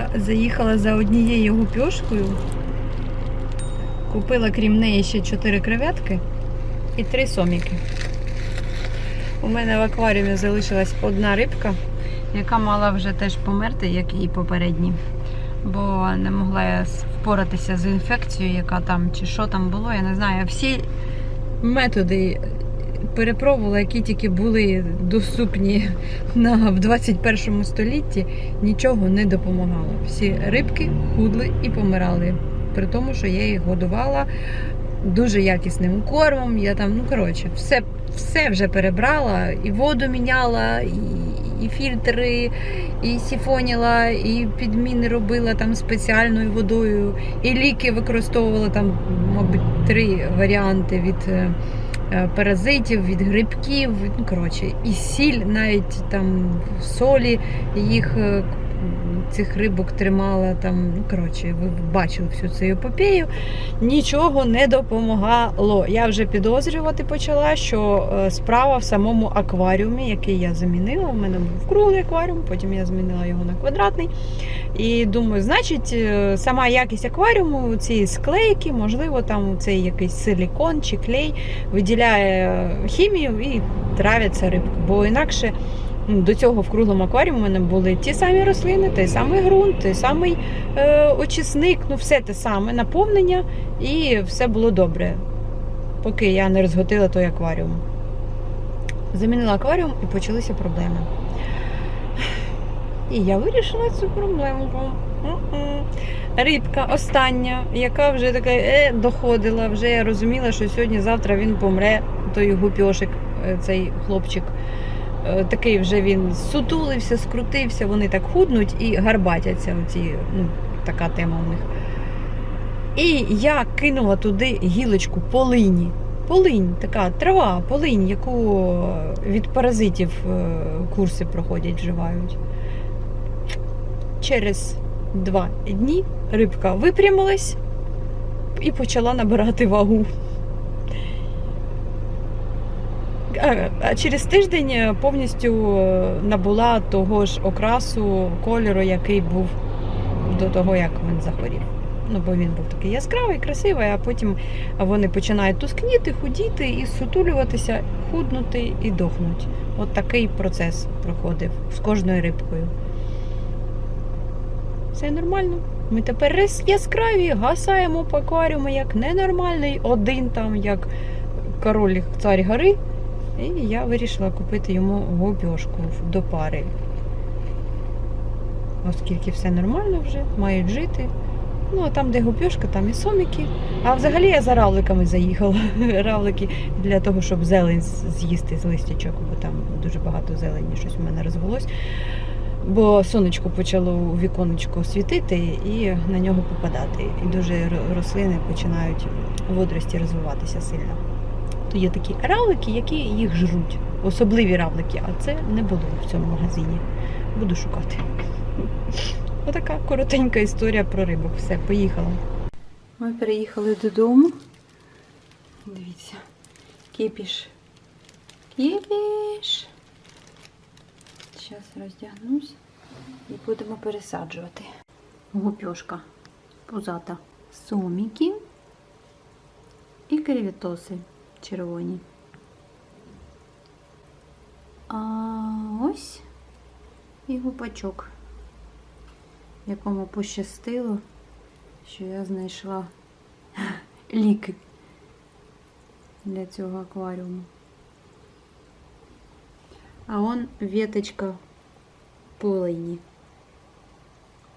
Я заїхала за однією гупьошкою. Купила крім неї ще 4 креветки і 3 соміки. У мене в акваріумі залишилась одна рибка, яка мала вже теж померти, як і попередні. Бо не могла я впоратися з інфекцією, яка там чи що там було, я не знаю. Всі методи перепробувала, які тільки були доступні на, в 21 столітті, нічого не допомагало. Всі рибки худли і помирали. При тому, що я їх годувала дуже якісним кормом. Я там, ну коротше, все, все вже перебрала, і воду міняла, і, і фільтри, і сіфоніла, і підміни робила там спеціальною водою, і ліки використовувала там, мабуть, три варіанти від. Е, Паразитів, від грибків, ну коротше, і сіль, навіть там в солі їх е, цих рибок тримала там. Ну коротше, ви бачили всю цю епопею. Нічого не допомагало. Я вже підозрювати почала, що е, справа в самому акваріумі, який я замінила. У мене був круглий акваріум, потім я змінила його на квадратний. І думаю, значить, е, сама якість акваріуму, ці склейки, можливо, там цей якийсь силікон чи клей виділяє хімію і травиться рибки. Бо інакше до цього в круглому акваріумі у мене були ті самі рослини, той самий ґрунт, той самий е, очисник, ну все те саме, наповнення, і все було добре, поки я не розготила той акваріум. Замінила акваріум і почалися проблеми. І я вирішила цю проблемку. М-м. Рибка остання, яка вже така е, доходила, вже я розуміла, що сьогодні-завтра він помре, той гупьошик, е, цей хлопчик. Е, Такий вже він сутулився, скрутився, вони так худнуть і гарбатяться. Оці, ну, така тема у них. І я кинула туди гілочку полині. Полинь, така трава, полинь, яку від паразитів е, курси проходять, вживають. Через два дні рибка випрямилась і почала набирати вагу. А- А через тиждень е, повністю е, набула того ж окрасу кольору, який був до того, як він захворів. Ну, бо він був такий яскравий, красивий, а потім вони починають тускніти, худіти і сутулюватися, худнути і дохнуть. От такий процес проходив з кожною рибкою. Все нормально. Ми тепер яскраві, гасаємо по акваріуму як ненормальний, один там, як король цар гори. І я вирішила купити йому губьошку до пари. Оскільки все нормально вже, мають жити. Ну, а там, де гупьошка, там і соміки. А взагалі я за равликами заїхала. Равлики для того, щоб зелень з'їсти з листячок, бо там дуже багато зелені, щось у мене розвелось. Бо сонечко почало у віконечко світити і на нього попадати. І дуже рослини починають водорості розвиватися сильно. То є такі равлики, які їх жруть. Особливі равлики, а це не було в цьому магазині. Буду шукати. Отака коротенька історія про рибок. Все, поїхала. Ми переїхали додому. Дивіться, кипіш. Кипіш. Зараз роздягнусь і будемо пересаджувати. Гупьошка пузата. Соміки і креветоси червоні. А ось і гупачок, якому пощастило, що я знайшла ліки для цього акваріуму. А он веточка полині.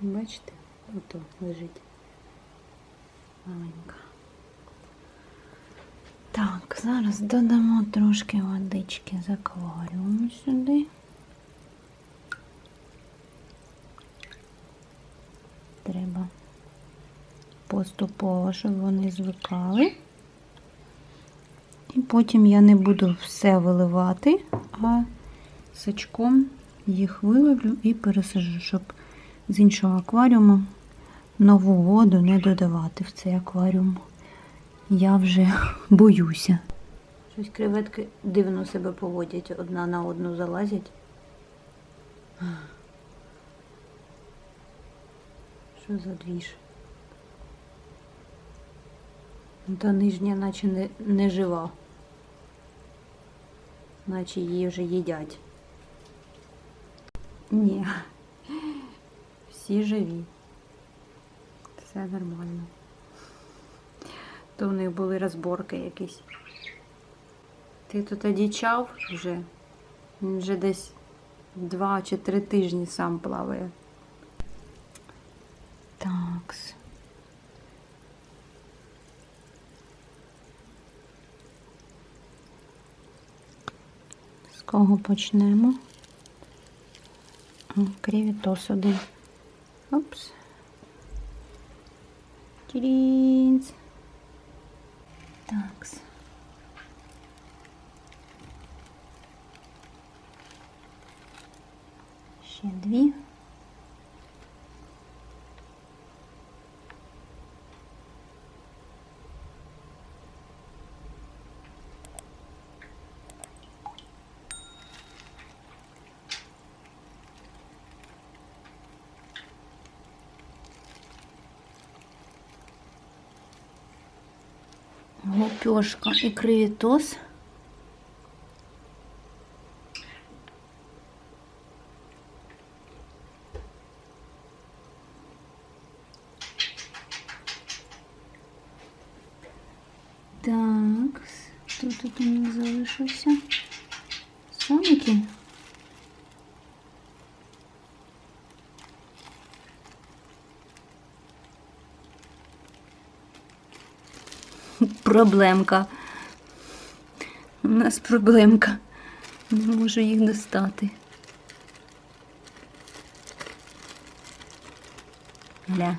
Бачите? Ото лежить. Маленька. Так, зараз додамо трошки водички з акваріуму сюди. Треба поступово, щоб вони звикали. І потім я не буду все виливати, а сачком їх виловлю і пересажу, щоб з іншого акваріуму нову воду не додавати в цей акваріум. Я вже боюся. Щось креветки дивно себе поводять, одна на одну залазять. Що за двіж? Ну, Та нижня наче не, не жива. Наче її вже їдять. Ні. Всі живі. Все нормально. То в них були розборки якісь. Ти тут одічав вже? Він вже десь два чи три тижні сам плаває. Такс. З кого почнемо? Крівітос один. Опс. Тірінц. Такс. Ще дві. Гупешка и кривитос. Так, хто тут у нас залишився? Соники? Проблемка. У нас проблемка. Не можу їх достати. Гля.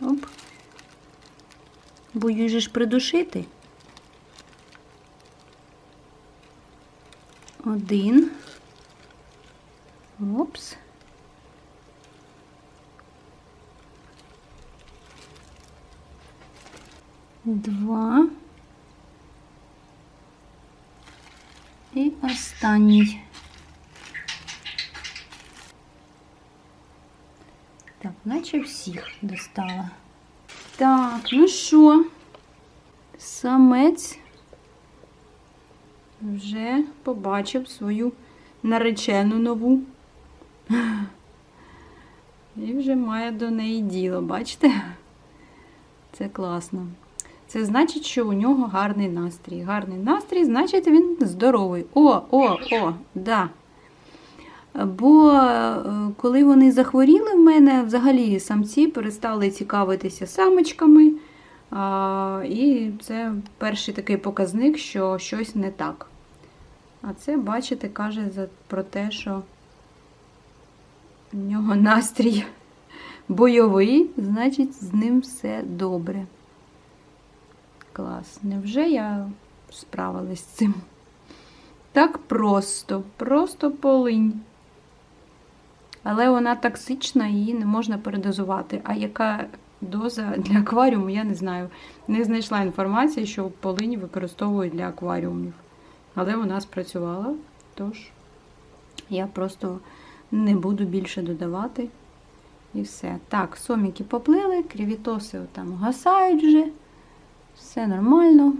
Оп. Боюсь же ж придушити. Один. Опс. Два. І останній. Так, наче всіх достала. Так, ну що, самець вже побачив свою наречену нову. І вже має до неї діло, бачите? Це класно. Це значить, що у нього гарний настрій. Гарний настрій, значить, він здоровий. О, о, о, да. Бо е, коли вони захворіли в мене, взагалі самці перестали цікавитися самочками. І це перший такий показник, що щось не так. А це, бачите, каже про те, що у нього настрій бойовий, значить, з ним все добре. Клас. Невже я справилась з цим? Так просто, просто полинь. Але вона токсична, її не можна передозувати. А яка доза для акваріуму, я не знаю. Не знайшла інформації, що полинь використовують для акваріумів. Але вона спрацювала, тож я просто не буду більше додавати. І все. Так, соміки поплили, крівітоси там гасають вже. Все нормально.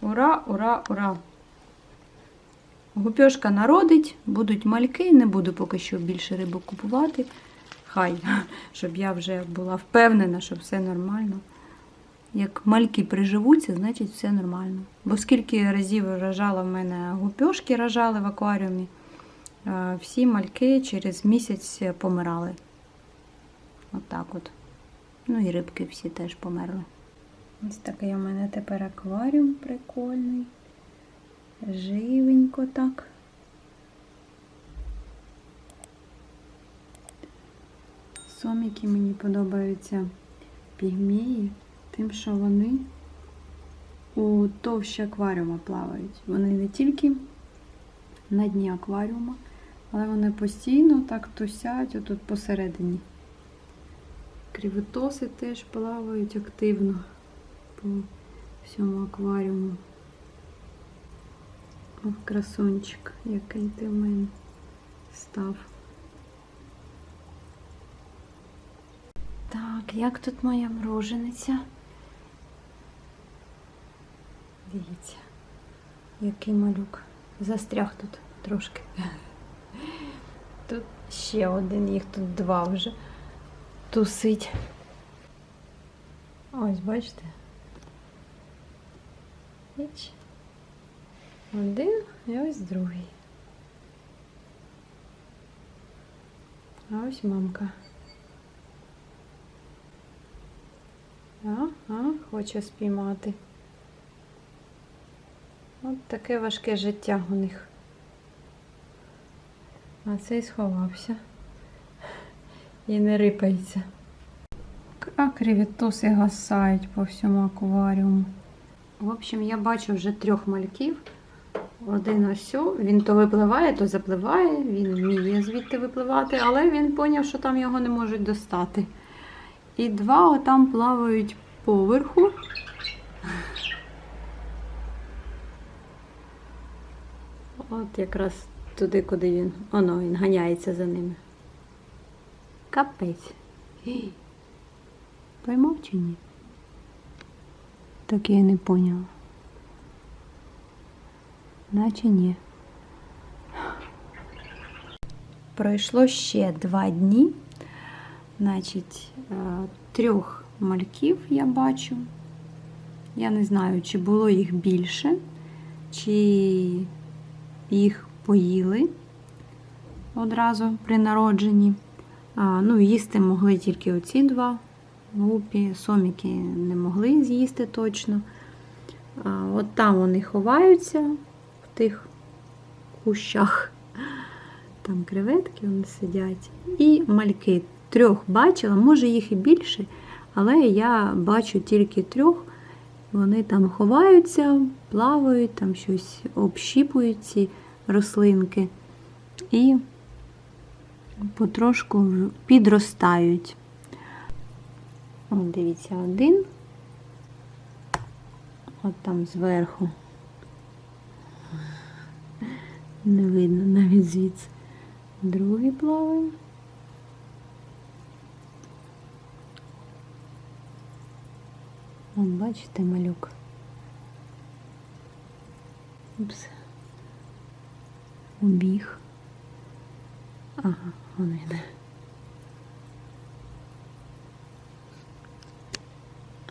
Ура, ура, ура! Гупьошка народить, будуть мальки, не буду поки що більше рибу купувати. Хай, щоб я вже була впевнена, що все нормально. Як мальки приживуться, значить все нормально. Бо скільки разів рожала в мене гупьошки рожали в акваріумі, всі мальки через місяць помирали. Отак от. Ну і рибки всі теж померли. Ось такий у мене тепер акваріум прикольний. Живенько так. Соміки мені подобаються пігмеї, тим, що вони у товщі акваріума плавають. Вони не тільки на дні акваріума, але вони постійно так тусять отут посередині. Кривотоси теж плавають активно по всьому акваріуму. О, красунчик, який ти в мене став. Так, як тут моя мрожениця? Дивіться, який малюк. Застряг тут трошки. Тут ще один, їх тут два вже тусить. Ось, бачите? Іч. Один і ось другий. А ось мамка. А, а, хоче спіймати. От таке важке життя у них. А цей сховався і не рипається. А креветоси гасають по всьому акваріуму. В общем, я бачу вже трьох мальків. Один ось, він то випливає, то запливає, він вміє звідти випливати, але він поняв, що там його не можуть достати. І два отам плавають поверху. От якраз туди, куди він. Оно, він ганяється за ними. Капець. Поймав чи ні? Так я і не поняла. Наче ні. Пройшло ще два дні. Значить, е, трьох мальків я бачу. Я не знаю, чи було їх більше, чи їх поїли одразу при народженні. Ну, їсти могли тільки оці два гупі, соміки не могли з'їсти точно. От там вони ховаються в тих кущах. Там креветки вони сидять. І мальки трьох бачила, може їх і більше, але я бачу тільки трьох. Вони там ховаються, плавають, там щось общіпують ці рослинки і потрошку підростають. О, дивіться, один. От там зверху. Не видно навіть звідси. Другий плаває. Вон, бачите, малюк. Упс. Убіг. Ага, вон він.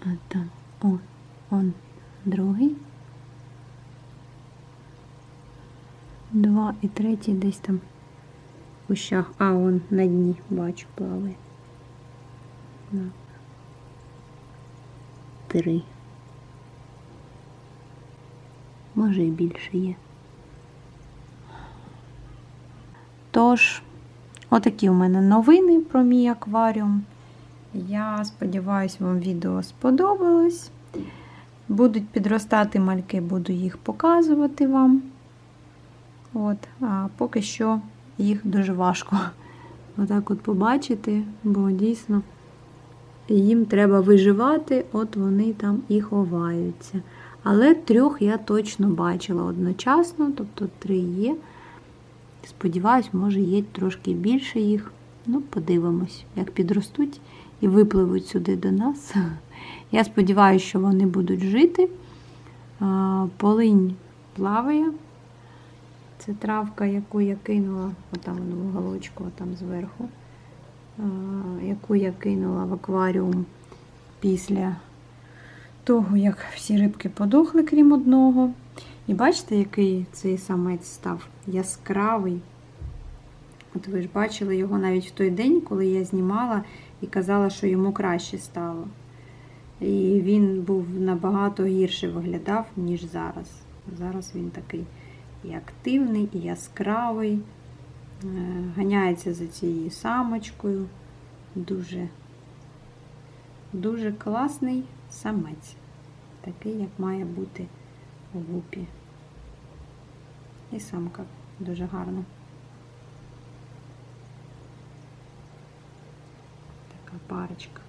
А там, о, он другий. Два і третій десь там в кущах. А, он на дні, бачу, плаває. Три. Може і більше є. Тож, отакі у мене новини про мій акваріум. Я сподіваюся, вам відео сподобалось. Будуть підростати мальки, буду їх показувати вам. От, а поки що їх дуже важко отак от побачити, бо дійсно їм треба виживати, от вони там і ховаються. Але трьох я точно бачила одночасно, тобто три є. Сподіваюсь, може є трошки більше їх. Ну, подивимось, як підростуть і випливуть сюди до нас. Я сподіваюся, що вони будуть жити. Полинь плаває. Це травка, яку я кинула, отам в уголочку, отам зверху, яку я кинула в акваріум після того, як всі рибки подохли, крім одного. І бачите, який цей самець став яскравий. От ви ж бачили його навіть в той день, коли я знімала і казала, що йому краще стало. І він був набагато гірше виглядав, ніж зараз. Зараз він такий і активний, і яскравий, е, ганяється за цією самочкою. Дуже, дуже класний самець. Такий, як має бути у гупі. І самка дуже гарна. Така парочка.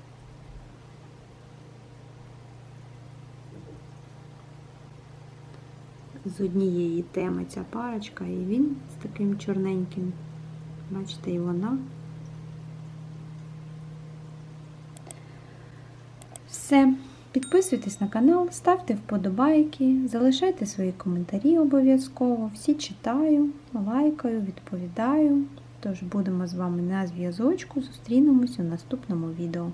з однієї теми ця парочка, і він з таким чорненьким. Бачите, і вона. Все. Підписуйтесь на канал, ставте вподобайки, залишайте свої коментарі обов'язково. Всі читаю, лайкаю, відповідаю. Тож будемо з вами на зв'язочку. Зустрінемось у наступному відео.